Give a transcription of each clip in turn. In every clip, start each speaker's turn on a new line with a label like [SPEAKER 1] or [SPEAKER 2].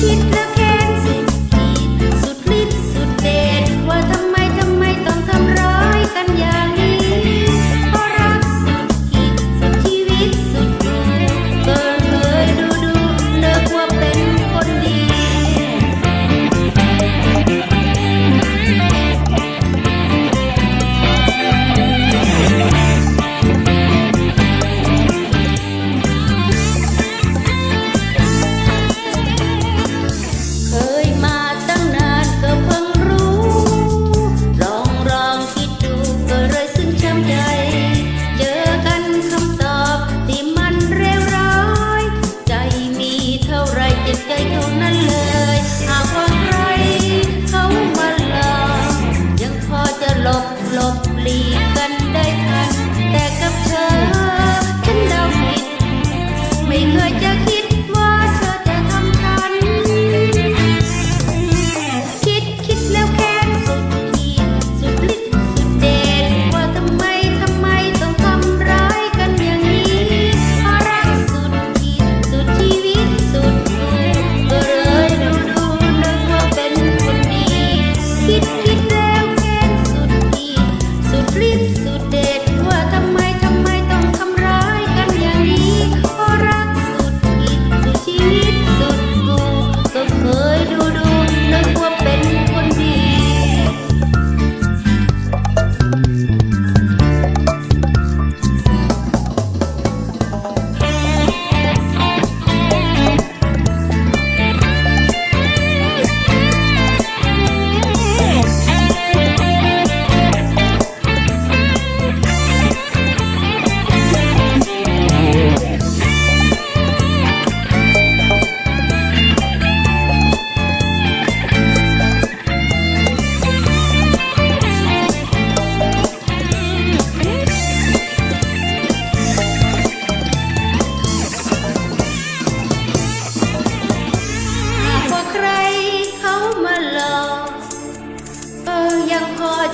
[SPEAKER 1] keep the เคยจะคิด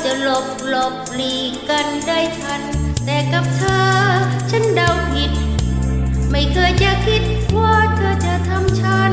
[SPEAKER 1] จะหลบหลบหลีกกันได้ทัน แต่กับเธอฉันเดาผิด ไม่เคยจะคิดว่าเธอจะทำฉัน